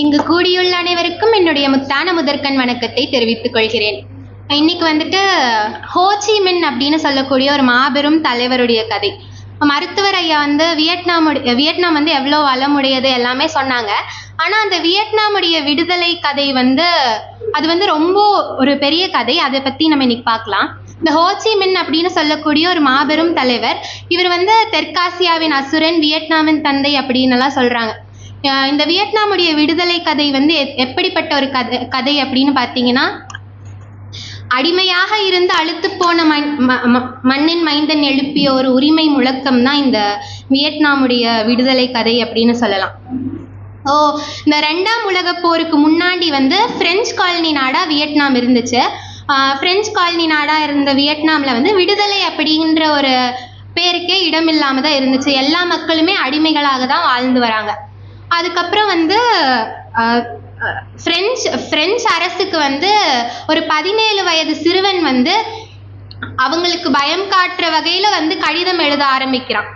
இங்கு கூடியுள்ள அனைவருக்கும் என்னுடைய முத்தான முதற்கண் வணக்கத்தை தெரிவித்துக் கொள்கிறேன். இன்னைக்கு வந்துட்டு ஹோச்சிமின் அப்படின்னு சொல்லக்கூடிய ஒரு மாபெரும் தலைவருடைய கதை. மருத்துவர் ஐயா வந்து வியட்நாமுடைய வியட்நாம் வந்து எவ்வளோ வளமுடையது எல்லாமே சொன்னாங்க. ஆனால் அந்த வியட்நாமுடைய விடுதலை கதை வந்து அது வந்து ரொம்ப ஒரு பெரிய கதை. அதை பற்றி நம்ம இன்னைக்கு பார்க்கலாம். இந்த ஹோச்சி மின் அப்படின்னு சொல்லக்கூடிய ஒரு மாபெரும் தலைவர் இவர் வந்து தெற்காசியாவின் அசுரன் வியட்நாமின் தந்தை அப்படின்னு எல்லாம் சொல்கிறாங்க இந்த வியட்நாமுடைய விடுதலை கதை வந்து எப்- எப்படிப்பட்ட ஒரு கதை கதை அப்படின்னு பார்த்தீங்கன்னா அடிமையாக இருந்து அழுத்து போன மண் ம- ம- மண்ணின் மைந்தன் எழுப்பிய ஒரு உரிமை முழக்கம் தான் இந்த வியட்நாமுடைய விடுதலை கதை அப்படின்னு சொல்லலாம். ஓ இந்த ரெண்டாம் உலக போருக்கு முன்னாடி வந்து பிரெஞ்சு காலனி நாடா வியட்நாம் இருந்துச்சு. ஆஹ் பிரெஞ்சு காலனி நாடா இருந்த வியட்நாம்ல வந்து விடுதலை அப்படின்ற ஒரு பேருக்கே இடம் இல்லாமல் தான் இருந்துச்சு. எல்லா மக்களுமே அடிமைகளாக தான் வாழ்ந்து வராங்க. அதுக்கப்புறம் வந்து ஃப்ரெஞ்ச் ஃப்ரெஞ்ச் அரசுக்கு வந்து ஒரு பதினேழு வயது சிறுவன் வந்து அவங்களுக்கு பயம் காட்டுற வகையில் வந்து கடிதம் எழுத ஆரம்பிக்கிறான்.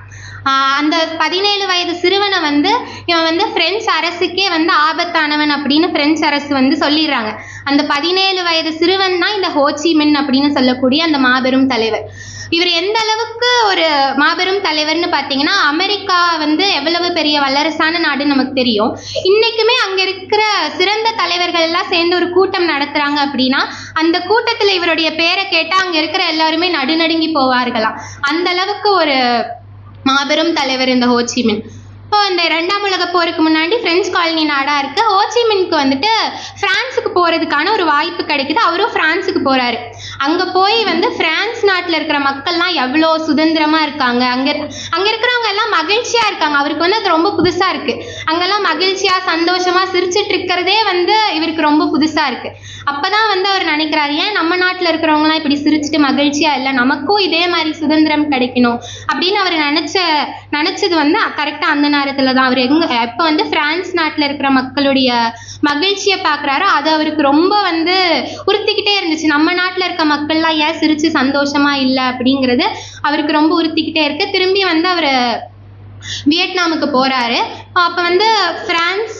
அந்த பதினேழு வயது சிறுவனை வந்து இவன் வந்து ஃப்ரெஞ்ச் அரசுக்கே வந்து ஆபத்தானவன் அப்படின்னு ஃப்ரெஞ்ச் அரசு வந்து சொல்லிடுறாங்க. அந்த பதினேழு வயது சிறுவன் தான் இந்த ஹோச்சி மின் அப்படின்னு சொல்லக்கூடிய அந்த மாபெரும் தலைவர். இவர் எந்த அளவுக்கு ஒரு மாபெரும் தலைவர்னு பார்த்தீங்கன்னா அமெரிக்கா வந்து எவ்வளவு பெரிய வல்லரசான நாடுன்னு நமக்கு தெரியும். இன்னைக்குமே அங்கே இருக்கிற சிறந்த தலைவர்கள் எல்லாம் சேர்ந்து ஒரு கூட்டம் நடத்துறாங்க அப்படின்னா அந்த கூட்டத்தில் இவருடைய பேரை கேட்டால் அங்கே இருக்கிற எல்லாருமே நடுநடுங்கி போவார்களாம். அந்த அளவுக்கு ஒரு மாபெரும் தலைவர் இந்த ஹோச்சிமின் இப்போ இந்த ரெண்டாம் உலக போருக்கு முன்னாடி பிரெஞ்சு காலனி நாடா இருக்கு ஹோச்சிமின்க்கு வந்துட்டு பிரான்ஸுக்கு போறதுக்கான ஒரு வாய்ப்பு கிடைக்குது. அவரும் பிரான்ஸுக்கு போறாரு. அங்க போய் வந்து பிரான்ஸ் நாட்டுல இருக்கிற மக்கள்லாம் எவ்வளோ சுதந்திரமா இருக்காங்க? அங்க அங்க இருக்கிறவங்க எல்லாம் மகிழ்ச்சியா இருக்காங்க. அவருக்கு வந்து அது ரொம்ப புதுசா இருக்கு. அங்கெல்லாம் மகிழ்ச்சியா சந்தோஷமா சிரிச்சிட்டு இருக்கிறதே வந்து இவருக்கு ரொம்ப புதுசா இருக்கு. அப்பதான் வந்து அவர் நினைக்கிறாரு ஏன் நம்ம நாட்டுல இருக்கிறவங்களாம் இப்படி சிரிச்சிட்டு மகிழ்ச்சியா இல்லை? நமக்கும் இதே மாதிரி சுதந்திரம் கிடைக்கணும். அப்படின்னு அவர் நினைச்ச நினைச்சது வந்து கரெக்டா அந்த நேரத்துல தான். அவர் எங்க எப்ப வந்து பிரான்ஸ் நாட்டுல இருக்கிற மக்களுடைய மகிழ்ச்சியை பாக்குறாரோ அது அவருக்கு ரொம்ப வந்து உறுத்திக்கிட்டே இருந்துச்சு. நம்ம நாட்டுல இருக்க மக்கள்லாம் ஏன் சிரிச்சு சந்தோஷமா இல்லை அப்படிங்கிறது அவருக்கு ரொம்ப உறுத்திக்கிட்டே இருக்கு. திரும்பி வந்து அவர் வியட்நாமுக்கு போறாரு. அப்ப வந்து பிரான்ஸ்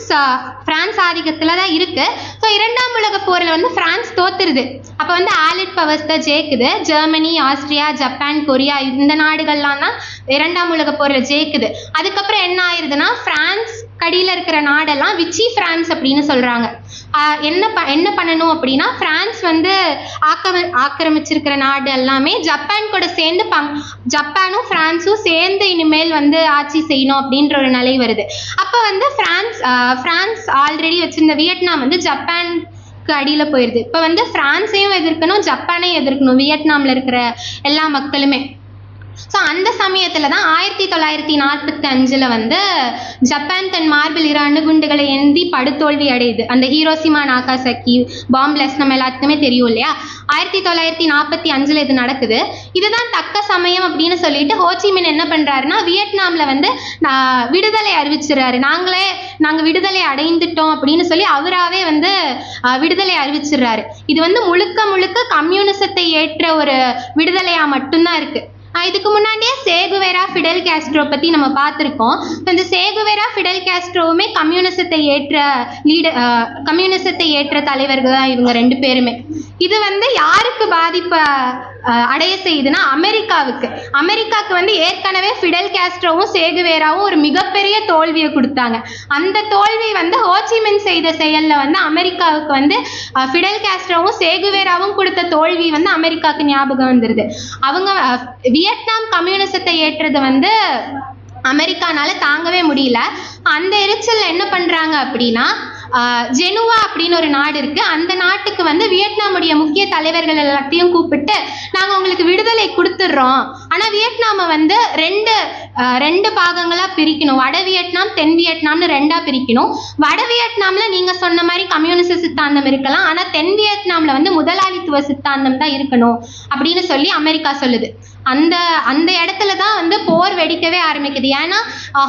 பிரான்ஸ் ஆதிக்கத்துல தான் இருக்கு. ஸோ இரண்டாம் உலக போர்ல வந்து பிரான்ஸ் தோத்துருது. அப்ப வந்து ஆலிட் பவர்ஸ் தான் ஜெயிக்குது. ஜெர்மனி ஆஸ்திரியா ஜப்பான் கொரியா இந்த நாடுகள்லாம் தான் இரண்டாம் உலக போர்ல ஜெயிக்குது. அதுக்கப்புறம் என்ன ஆயிருதுன்னா பிரான்ஸ் கடியில இருக்கிற நாடெல்லாம் விச்சி பிரான்ஸ் அப்படின்னு சொல்றாங்க. என்ன ப என்ன பண்ணணும் அப்படின்னா பிரான்ஸ் வந்து ஆக்கம ஆக்கிரமிச்சிருக்கிற நாடு எல்லாமே ஜப்பான் கூட சேர்ந்து பங் ஜப்பானும் பிரான்ஸும் சேர்ந்து இனிமேல் வந்து ஆட்சி செய்யணும் அப்படின்ற ஒரு நிலை வருது. அப்போ வந்து பிரான்ஸ் பிரான்ஸ் ஆல்ரெடி வச்சிருந்த வியட்நாம் வந்து ஜப்பான் அடியில போயிருது. இப்போ வந்து பிரான்ஸையும் எதிர்க்கணும் ஜப்பானையும் எதிர்க்கணும் வியட்நாம்ல இருக்கிற எல்லா மக்களுமே. ஸோ அந்த சமயத்தில் தான் ஆயிரத்தி தொள்ளாயிரத்தி நாற்பத்தி அஞ்சில் வந்து ஜப்பான் தன் மார்பில் இரு அணுகுண்டுகளை ஏந்தி படுதோல்வி அடையுது. அந்த ஹீரோசிமா நாகாசக்கி பாம்பிளஸ் நம்ம எல்லாத்துக்குமே தெரியும் இல்லையா? ஆயிரத்தி தொள்ளாயிரத்தி நாற்பத்தி அஞ்சில் இது நடக்குது. இதுதான் தக்க சமயம் அப்படின்னு சொல்லிட்டு ஹோச்சிமின் என்ன பண்ணுறாருன்னா வியட்நாமில் வந்து நான் விடுதலை அறிவிச்சிடுறாரு. நாங்களே நாங்கள் விடுதலை அடைந்துட்டோம் அப்படின்னு சொல்லி அவராகவே வந்து விடுதலை அறிவிச்சிடுறாரு. இது வந்து முழுக்க முழுக்க கம்யூனிசத்தை ஏற்ற ஒரு விடுதலையாக மட்டும்தான் இருக்குது இதுக்கு முன்னாடியே சேகுவேரா ஃபிடல் கேஸ்ட்ரோ பத்தி நம்ம பார்த்துருக்கோம். இந்த சேகுவேரா ஃபிடல் கேஸ்ட்ரோவுமே கம்யூனிசத்தை ஏற்ற லீடர் கம்யூனிசத்தை ஏற்ற தலைவர்கள் தான் இவங்க ரெண்டு பேருமே. இது வந்து யாருக்கு பாதிப்பை அடைய செய்யுதுன்னா அமெரிக்காவுக்கு. அமெரிக்காவுக்கு வந்து ஏற்கனவே ஃபிடல் கேஸ்ட்ரோவும் சேகுவேராவும் ஒரு மிகப்பெரிய தோல்வியை கொடுத்தாங்க. அந்த தோல்வி வந்து ஹோச்சிமின் செய்த செயலில் வந்து அமெரிக்காவுக்கு வந்து ஃபிடல் கேஸ்ட்ரோவும் சேகுவேராவும் கொடுத்த தோல்வி வந்து அமெரிக்காவுக்கு ஞாபகம் வந்துருது. அவங்க வியட்நாம் கம்யூனிசத்தை ஏற்றது வந்து அமெரிக்கானால தாங்கவே முடியல. அந்த எரிச்சல் என்ன பண்றாங்க அப்படின்னா ஜெனுவா அப்படின்னு ஒரு நாடு இருக்கு. அந்த நாட்டுக்கு வந்து வியட்நாமுடைய முக்கிய தலைவர்கள் எல்லாத்தையும் கூப்பிட்டு நாங்க உங்களுக்கு விடுதலை கொடுத்துட்றோம். ஆனா வியட்நாமை வந்து ரெண்டு ரெண்டு பாகங்களாக பிரிக்கணும். வட வியட்நாம் தென் வியட்நாம்னு ரெண்டாக பிரிக்கணும். வட வியட்நாமில் நீங்கள் சொன்ன மாதிரி கம்யூனிச சித்தாந்தம் இருக்கலாம். ஆனால் தென் வியட்நாமில் வந்து முதலாளித்துவ சித்தாந்தம் தான் இருக்கணும் அப்படின்னு சொல்லி அமெரிக்கா சொல்லுது. அந்த அந்த இடத்துல தான் வந்து போர் வெடிக்கவே ஆரம்பிக்குது. ஏன்னா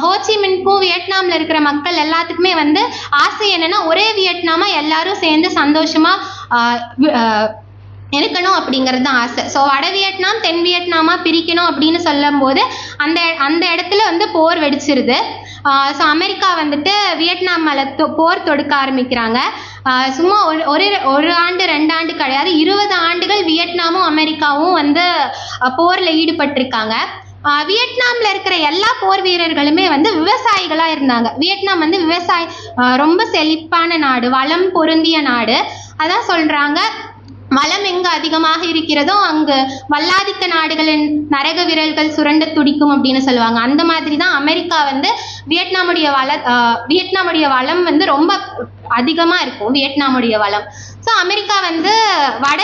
ஹோச்சிமின்க்கும் வியட்நாமில் இருக்கிற மக்கள் எல்லாத்துக்குமே வந்து ஆசை என்னன்னா ஒரே வியட்நாமா எல்லாரும் சேர்ந்து சந்தோஷமாக இருக்கணும் அப்படிங்கிறது தான் ஆசை. ஸோ வட வியட்நாம் தென் வியட்நாமா பிரிக்கணும் அப்படின்னு சொல்லும் போது அந்த அந்த இடத்துல வந்து போர் வெடிச்சிருது. ஸோ அமெரிக்கா வந்துட்டு வியட்நாம் மேலே தொ போர் தொடுக்க ஆரம்பிக்கிறாங்க. சும்மா ஒரு ஒரு ஒரு ஆண்டு ரெண்டு ஆண்டு கிடையாது. இருபது ஆண்டுகள் வியட்நாமும் அமெரிக்காவும் வந்து போரில் ஈடுபட்டிருக்காங்க. வியட்நாமில் இருக்கிற எல்லா போர் வீரர்களுமே வந்து விவசாயிகளாக இருந்தாங்க. வியட்நாம் வந்து விவசாய ரொம்ப செழிப்பான நாடு வளம் பொருந்திய நாடு. அதான் சொல்கிறாங்க வளம் எங்கு அதிகமாக இருக்கிறதோ அங்கு வல்லாதிக்க நாடுகளின் நரக விரல்கள் சுரண்ட துடிக்கும் அப்படின்னு சொல்லுவாங்க. அந்த மாதிரி தான் அமெரிக்கா வந்து வியட்நாமுடைய வள வியட்நாமுடைய வளம் வந்து ரொம்ப அதிகமாக இருக்கும் வியட்நாமுடைய வளம். ஸோ அமெரிக்கா வந்து வட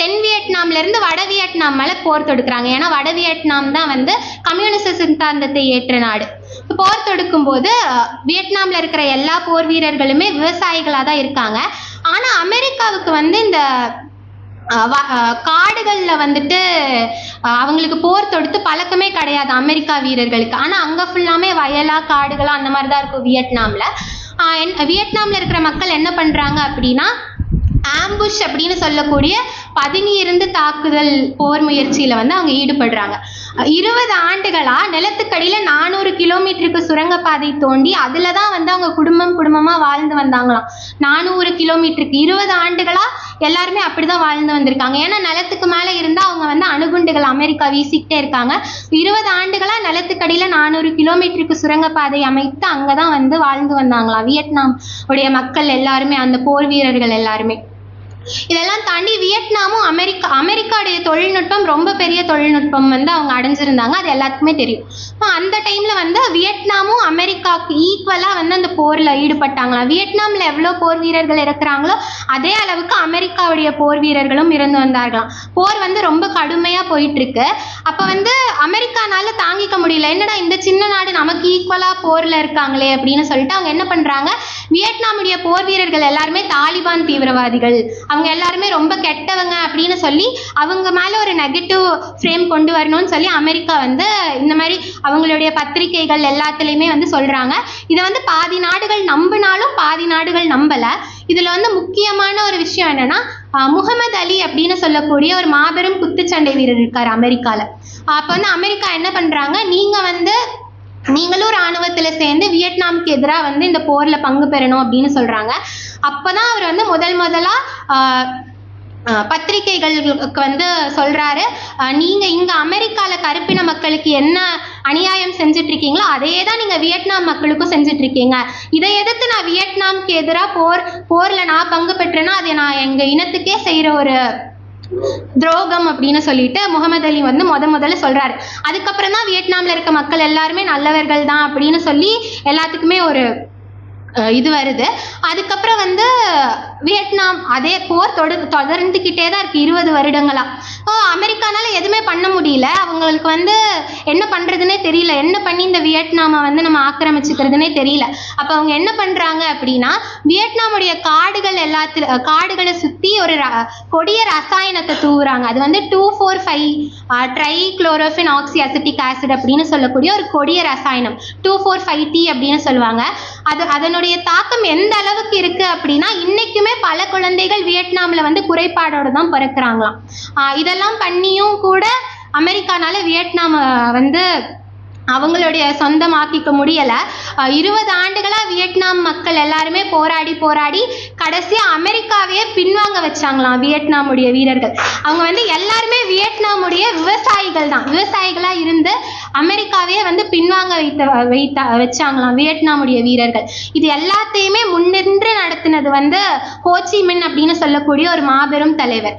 தென் வியட்நாம்ல இருந்து வட வியட்நாம் மேலே போர் தொடுக்கிறாங்க. ஏன்னா வட வியட்நாம் தான் வந்து கம்யூனிச சித்தாந்தத்தை ஏற்ற நாடு. போர் தொடுக்கும் போது வியட்நாம்ல இருக்கிற எல்லா போர் வீரர்களுமே விவசாயிகளாக தான் இருக்காங்க. ஆனால் அமெரிக்காவுக்கு வந்து இந்த காடுகளில் வந்துட்டு அவங்களுக்கு போர் தொடுத்து பழக்கமே கிடையாது அமெரிக்கா வீரர்களுக்கு. ஆனால் அங்கே ஃபுல்லாமே வயலா காடுகளாக அந்த மாதிரி தான் இருக்கும் வியட்நாமில். வியட்நாமில் என்- இருக்கிற மக்கள் என்ன பண்ணுறாங்க அப்படின்னா ஆம்புஷ் அப்படின்னு சொல்லக்கூடிய பதுங்கியிருந்து தாக்குதல் போர் முயற்சியில வந்து அவங்க ஈடுபடுறாங்க. இருபது ஆண்டுகளா நிலத்துக்கடியில நானூறு கிலோமீட்டருக்கு சுரங்கப்பாதை தோண்டி அதுல தான் வந்து அவங்க குடும்பம் குடும்பமா வாழ்ந்து வந்தாங்களாம். நானூறு கிலோமீட்டருக்கு இருபது ஆண்டுகளா எல்லாருமே அப்படிதான் வாழ்ந்து வந்திருக்காங்க. ஏன்னா நிலத்துக்கு மேல இருந்தா அவங்க வந்து அணுகுண்டுகள் அமெரிக்கா வீசிக்கிட்டே இருக்காங்க. இருபது ஆண்டுகளா நிலத்துக்கடியில நானூறு கிலோமீட்டருக்கு சுரங்கப்பாதை அமைத்து அங்கதான் வந்து வாழ்ந்து வந்தாங்களாம். வியட்நாம் உடைய மக்கள் எல்லாருமே அந்த போர் வீரர்கள் எல்லாருமே. இதெல்லாம் தாண்டி வியட்நாமும் அமெரிக்கா அமெரிக்காவுடைய தொழில்நுட்பம் ரொம்ப பெரிய தொழில்நுட்பம் வந்து அவங்க அடைஞ்சிருந்தாங்க. அது எல்லாத்துக்குமே தெரியும். அந்த டைம்ல வந்து வியட்நாமும் அமெரிக்காவுக்கு ஈக்குவலா வந்து அந்த போர்ல ஈடுபட்டாங்களாம். வியட்நாம்ல எவ்வளவு போர் வீரர்கள் இருக்கிறாங்களோ அதே அளவுக்கு அமெரிக்காவுடைய போர் வீரர்களும் இருந்து வந்தார்களாம். போர் வந்து ரொம்ப கடுமையா போயிட்டு இருக்கு அப்ப வந்து அமெரிக்கானால தாங்கிக்க முடியல. என்னடா இந்த சின்ன நாடு நமக்கு ஈக்குவலா போர்ல இருக்காங்களே அப்படின்னு சொல்லிட்டு அவங்க என்ன பண்றாங்க வியட்நாமுடைய போர் வீரர்கள் எல்லாருமே தாலிபான் தீவிரவாதிகள். அவங்க எல்லாருமே ரொம்ப கெட்டவங்க அப்படின்னு சொல்லி அவங்க மேல ஒரு நெகட்டிவ் ஃப்ரேம் கொண்டு வரணும்னு சொல்லி அமெரிக்கா வந்து இந்த மாதிரி அவங்களுடைய பத்திரிகைகள் எல்லாத்துலேயுமே வந்து சொல்றாங்க. இதை வந்து பாதி நாடுகள் நம்பினாலும் பாதி நாடுகள் நம்பல. இதுல வந்து முக்கியமான ஒரு விஷயம் என்னன்னா முகமது அலி அப்படின்னு சொல்லக்கூடிய ஒரு மாபெரும் குத்துச்சண்டை வீரர் இருக்காரு அமெரிக்கால. அப்ப வந்து அமெரிக்கா என்ன பண்றாங்க நீங்க வந்து நீங்களும் ராணுவத்துல சேர்ந்து வியட்நாமுக்கு எதிராக வந்து இந்த போர்ல பங்கு பெறணும் அப்படின்னு சொல்றாங்க. அப்பதான் அவர் வந்து முதல் முதலா பத்திரிகைகளுக்கு வந்து சொல்றாரு. நீங்கள் நீங்க இங்க அமெரிக்கால கருப்பின மக்களுக்கு என்ன அநியாயம் செஞ்சுட்டு இருக்கீங்களோ அதே தான் நீங்க வியட்நாம் மக்களுக்கும் செஞ்சுட்டு இருக்கீங்க இதை எதிர்த்து நான் வியட்நாம்க்கு எதிராக போர் போர்ல நான் பங்கு பெற்றேன்னா அதை நான் எங்க இனத்துக்கே செய்யற ஒரு துரோகம் அப்படின்னு சொல்லிட்டு முகமது அலி வந்து முத முதல்ல சொல்றாரு. அதுக்கப்புறம் தான் வியட்நாம்ல இருக்க மக்கள் எல்லாருமே நல்லவர்கள் தான் அப்படின்னு சொல்லி எல்லாத்துக்குமே ஒரு இது வருது. அதுக்கப்புறம் வந்து வியட்நாம் அதே போர் தொடு தொடர்ந்துக்கிட்டே தான் இருக்கு. இருபது வருடங்களா. அமெரிக்கானால எதுவுமே பண்ண முடியல. அவங்களுக்கு வந்து என்ன பண்றதுனே தெரியல. என்ன பண்ணி இந்த வியட்நாமை வந்து நம்ம ஆக்கிரமிச்சுக்கிறதுனே தெரியல. அப்ப அவங்க என்ன பண்றாங்க அப்படின்னா வியட்நாமுடைய காடுகள் எல்லாத்துல காடுகளை சுத்தி ஒரு கொடிய ரசாயனத்தை தூவுறாங்க. அது வந்து two four five trichlorophenoxyacetic acid அப்படின்னு சொல்லக்கூடிய ஒரு கொடிய ரசாயனம். டூ ஃபோர் ஃபைவ் டி அப்படின்னு சொல்லுவாங்க. அது அதனுடைய தாக்கம் எந்த அளவுக்கு இருக்கு அப்படின்னா இன்னைக்கு குழந்தைகள் வியட்நாம்ல வந்து குறைபாடோட தான் பிறக்கிறாங்களாம். இதெல்லாம் பண்ணியும் கூட அமெரிக்கானால வியட்நாம வந்து அவங்களுடைய சொந்தமாக்கிக்க முடியல. இருபது ஆண்டுகளா வியட்நாம் மக்கள் எல்லாருமே போராடி போராடி கடைசியா அமெரிக்காவையே பின்வாங்க வச்சாங்களாம் வியட்நாமுடைய வீரர்கள். அவங்க வந்து எல்லாருமே வியட்நாமுடைய விவசாயிகள் தான். விவசாயிகளா இருந்து அமெரிக்காவையே வந்து பின்வாங்க வைத்த வைத்த வச்சாங்களாம் வியட்நாமுடைய வீரர்கள். இது எல்லாத்தையுமே முன்னின்று எழுதினது வந்து ஹோச்சிமின் அப்படின்னு சொல்லக்கூடிய ஒரு மாபெரும் தலைவர்.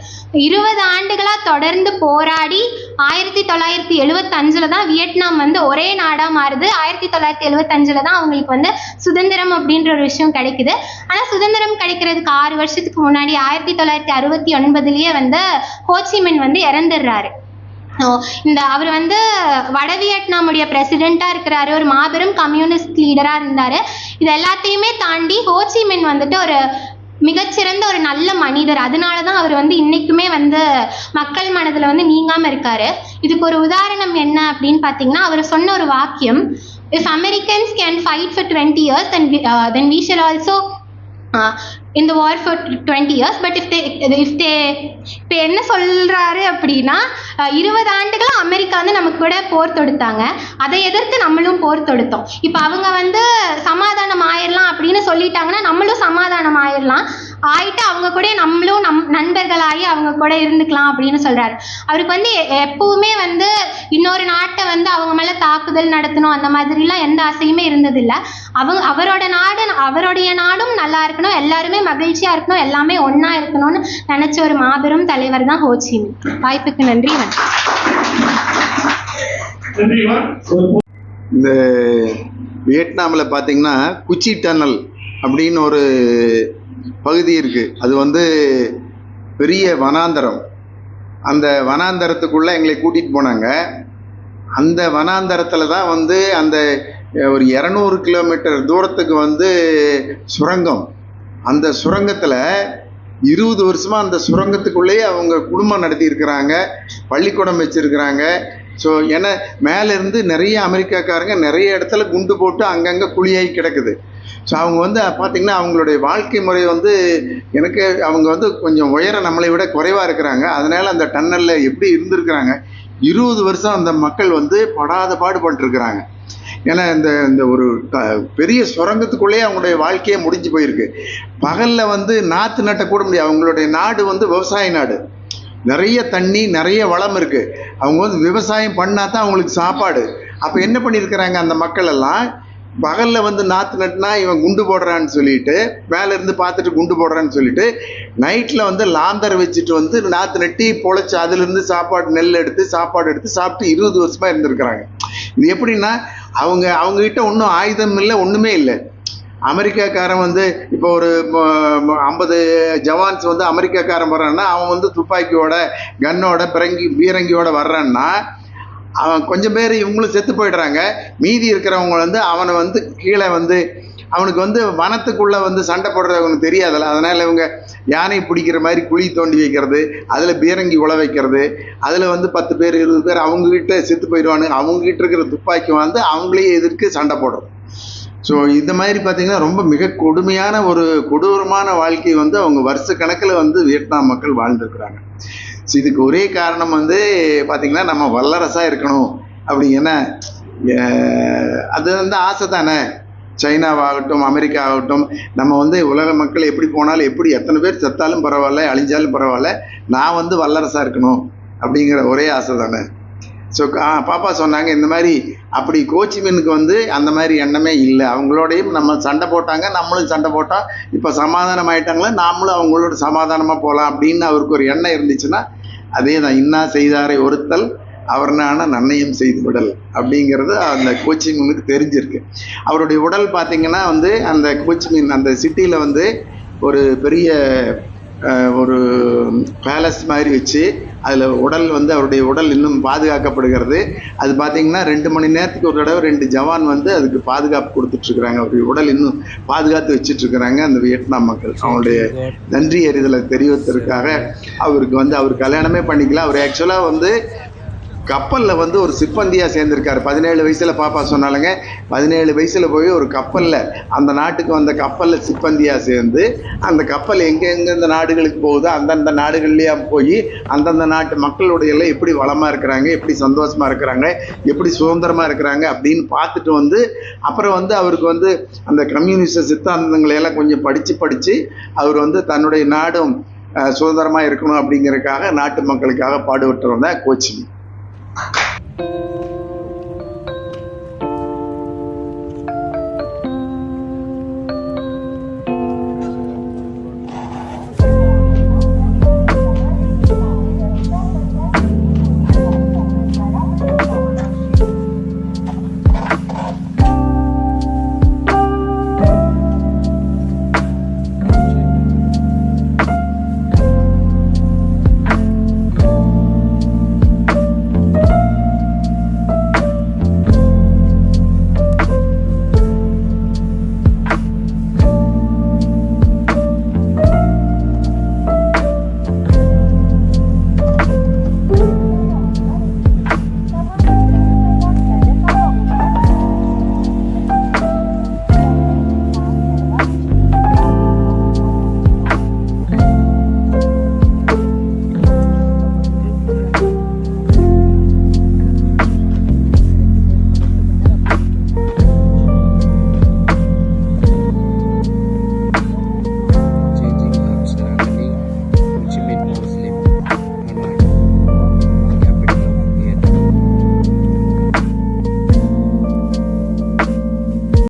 இருபது ஆண்டுகளா தொடர்ந்து போராடி ஆயிரத்தி தொள்ளாயிரத்தி எழுவத்தஞ்சுல தான் வியட்நாம் வந்து ஒரே நாடா மாறுது. ஆயிரத்தி தொள்ளாயிரத்தி எழுவத்தஞ்சுல தான் அவங்களுக்கு வந்து சுதந்திரம் அப்படின்ற ஒரு விஷயம் கிடைக்குது. ஆனா சுதந்திரம் கிடைக்கிறதுக்கு ஆறு வருஷத்துக்கு முன்னாடி ஆயிரத்தி தொள்ளாயிரத்தி அறுபத்தி ஒன்பதுலேயே வந்து ஹோச்சிமின் வந்து இறந்துடுறாரு. இந்த அவர் வந்து வட வியட்நாமுடைய பிரசிடெண்ட்டாக இருக்கிறாரு. ஒரு மாபெரும் கம்யூனிஸ்ட் லீடராக இருந்தார். இது எல்லாத்தையுமே தாண்டி ஹோச்சிமின் வந்துட்டு ஒரு மிகச்சிறந்த ஒரு நல்ல மனிதர். அதனால தான் அவர் வந்து இன்றைக்குமே வந்து மக்கள் மனதில் வந்து நீங்காமல் இருக்காரு. இதுக்கு ஒரு உதாரணம் என்ன அப்படின்னு பார்த்தீங்கன்னா அவர் சொன்ன ஒரு வாக்கியம் if Americans can fight for twenty years then then we shall also இந்த war for twenty years but if they if they இப்போ என்ன சொல்கிறாரு அப்படின்னா இருபது ஆண்டுகளும் அமெரிக்கா வந்து நம்ம கூட போர் தொடுத்தாங்க. அதை எதிர்த்து நம்மளும் போர் தொடுத்தோம். இப்போ அவங்க வந்து சமாதானம் ஆயிடலாம் அப்படின்னு சொல்லிட்டாங்கன்னா நம்மளும் சமாதானம் ஆயிடலாம் ஆயிட்டு அவங்க கூட நம்மளும் நம் நண்பர்களாகி அவங்க கூட இருந்துக்கலாம் அப்படின்னு சொல்கிறாரு அவருக்கு வந்து எ- எப்பவுமே வந்து இன்னொரு நாட்டை வந்து அவங்க மேலே தாக்குதல் நடத்தணும் அந்த மாதிரிலாம் எந்த ஆசையுமே இருந்ததில்லை. அவங்க அவரோட நாடு அவருடைய நாடும் நல்லா இருக்கணும் எல்லாருமே மகிழ்ச்சியா இருக்கணும் எல்லாமே ஒண்ணா இருக்கணும்னு நினைச்ச ஒரு மாபெரும் தலைவர் தான் ஹோச்சிமி வாய்ப்புக்கு நன்றி வணக்கம். நன்றிமா இந்த வியட்நாமில் பார்த்தீங்கன்னா குச்சி டன்னல் அப்படின்னு ஒரு பகுதி இருக்குது அது வந்து பெரிய வனாந்தரம். அந்த வனாந்தரத்துக்குள்ளே எங்களை கூட்டிகிட்டு போனாங்க. அந்த வனாந்தரத்தில் தான் வந்து அந்த ஒரு இரநூறு கிலோமீட்டர் தூரத்துக்கு வந்து சுரங்கம். அந்த சுரங்கத்தில் இருபது வருஷமாக அந்த சுரங்கத்துக்குள்ளேயே அவங்க குடும்பம் நடத்தியிருக்கிறாங்க பள்ளிக்கூடம் வச்சுருக்கிறாங்க. ஸோ ஏன்னா மேலேருந்து நிறைய அமெரிக்காக்காரங்க நிறைய இடத்துல குண்டு போட்டு அங்கங்கே குழியாகி கிடக்குது. ஸோ அவங்க வந்து பார்த்திங்கன்னா அவங்களுடைய வாழ்க்கை முறை வந்து எனக்கு அவங்க வந்து கொஞ்சம் உயரம் நம்மளை விட குறைவாக இருக்கிறாங்க. அதனால் அந்த டன்னலில் எப்படி இருந்திருக்கிறாங்க இருபது வருஷம் அந்த மக்கள் வந்து படாத பாடுபட்டுருக்கிறாங்க ஏன்னா இந்த இந்த ஒரு க- பெரிய சுரங்கத்துக்குள்ளேயே அவங்களுடைய வாழ்க்கையே முடிஞ்சு போயிருக்கு. பகலில் வந்து நாற்று நட்ட கூட முடியாது. அவங்களுடைய நாடு வந்து விவசாய நாடு. நிறைய தண்ணி நிறைய வளம் இருக்குது அவங்க வந்து விவசாயம் பண்ணால் தான் அவங்களுக்கு சாப்பாடு. அப்போ என்ன பண்ணியிருக்கிறாங்க அந்த மக்கள் எல்லாம்? பகலில் வந்து நாற்று நட்டுனா இவன் குண்டு போடுறான்னு சொல்லிட்டு மேலே இருந்து பார்த்துட்டு குண்டு போடுறான்னு சொல்லிட்டு நைட்டில் வந்து லாந்தர் வச்சுட்டு வந்து நாற்று நட்டி பொழைச்சி அதுலேருந்து சாப்பாடு நெல் எடுத்து சாப்பாடு எடுத்து சாப்பிட்டு இருபது வருஷமாக இருந்திருக்கிறாங்க. இது எப்படின்னா அவங்க அவங்கக்கிட்ட ஒன்றும் ஆயுதம் இல்லை ஒன்றுமே இல்லை. அமெரிக்காக்காரன் வந்து இப்போ ஒரு ஐம்பது ஜவான்ஸ் வந்து அமெரிக்காக்காரன் வர்றான்னா அவன் வந்து துப்பாக்கியோட கன்னோட பிறங்கி பீரங்கியோட வர்றான்னா அவன் கொஞ்சம் பேர் இவங்களும் செத்து போயிடுறாங்க. மீதி இருக்கிறவங்க வந்து அவனை வந்து கீழே வந்து அவனுக்கு வந்து வனத்துக்குள்ளே வந்து சண்டை போடுறது அவனுக்கு தெரியாதுல்ல. அதனால் இவங்க யானை பிடிக்கிற மாதிரி குழி தோண்டி வைக்கிறது அதில் பீரங்கி உழ வைக்கிறது அதில் வந்து பத்து பேர் இருபது பேர் அவங்கக்கிட்ட செத்து போயிடுவானு அவங்ககிட்ட இருக்கிற துப்பாக்கி வந்து அவங்களையே எதிர்க்கு சண்டை போடுறது. ஸோ இந்த மாதிரி பார்த்தீங்கன்னா ரொம்ப மிக கொடுமையான ஒரு கொடூரமான வாழ்க்கை வந்து அவங்க வருஷ கணக்கில் வந்து வியட்நாம் மக்கள் வாழ்ந்துருக்குறாங்க. ஸோ இதுக்கு ஒரே காரணம் வந்து பார்த்தீங்கன்னா நம்ம வல்லரசாக இருக்கணும். அப்படிங்கன்னா அது வந்து ஆசை தானே? சைனாவாகட்டும் அமெரிக்கா ஆகட்டும் நம்ம வந்து உலக மக்கள் எப்படி போனாலும் எப்படி எத்தனை பேர் செத்தாலும் பரவாயில்ல அழிஞ்சாலும் பரவாயில்ல நான் வந்து வல்லரசாக இருக்கணும் அப்படிங்கிற ஒரே ஆசை தானே. ஸோ பாப்பா சொன்னாங்க இந்த மாதிரி அப்படி கோச்சிமீனுக்கு வந்து அந்த மாதிரி எண்ணமே இல்லை. அவங்களோடையும் நம்ம சண்டை போட்டாங்க நம்மளும் சண்டை போட்டால் இப்போ சமாதானம் ஆயிட்டாங்களா நாமளும் அவங்களோட சமாதானமாக போகலாம் அப்படின்னு அவருக்கு ஒரு எண்ணம் இருந்துச்சுன்னா அதே தான் இன்னா செய்தாரை ஒருத்தல் அவர்னான நன்னயம் செய்து விடல் அப்படிங்கிறது அந்த கோச்சிமினுக்கு தெரிஞ்சிருக்கு. அவருடைய உடல் பார்த்தீங்கன்னா வந்து அந்த கோச்சிமின் அந்த சிட்டியில் வந்து ஒரு பெரிய ஒரு பேலஸ் மாதிரி வச்சு அதில் உடல் வந்து அவருடைய உடல் இன்னும் பாதுகாக்கப்படுகிறது. அது பார்த்தீங்கன்னா ரெண்டு மணி நேரத்துக்கு ஒரு தடவை ரெண்டு ஜவான் வந்து அதுக்கு பாதுகாப்பு கொடுத்துட்ருக்குறாங்க அவருடைய உடல் இன்னும் பாதுகாத்து வச்சுட்ருக்குறாங்க அந்த வியட்நாம் மக்கள். அவங்களுடைய நன்றி அறிதலை தெரிவித்ததற்காக அவருக்கு வந்து அவர் கல்யாணமே பண்ணிக்கலாம் அவர் ஆக்சுவலாக வந்து கப்பலில் வந்து ஒரு சிப்பந்தியாக சேர்ந்திருக்காரு. பதினேழு வயசில் பாப்பா சொன்னாலுங்க பதினேழு வயசில் போய் ஒரு கப்பலில் அந்த நாட்டுக்கு வந்த கப்பலில் சிப்பந்தியாக சேர்ந்து அந்த கப்பல் எங்கெங்கெந்த நாடுகளுக்கு போகுதோ அந்தந்த நாடுகள்லேயே போய் அந்தந்த நாட்டு மக்களுடைய எல்லாம் எப்படி வளமாக இருக்கிறாங்க எப்படி சந்தோஷமாக இருக்கிறாங்க எப்படி சுதந்திரமாக இருக்கிறாங்க அப்படின்னு பார்த்துட்டு வந்து அப்புறம் வந்து அவருக்கு வந்து அந்த கம்யூனிஸ்ட சித்தாந்தங்களை எல்லாம் கொஞ்சம் படித்து படித்து அவர் வந்து தன்னுடைய நாடும் சுதந்திரமாக இருக்கணும் அப்படிங்கிறதுக்காக நாட்டு மக்களுக்காக பாடுபட்டு வந்தால் கோச்சிங். Thank you.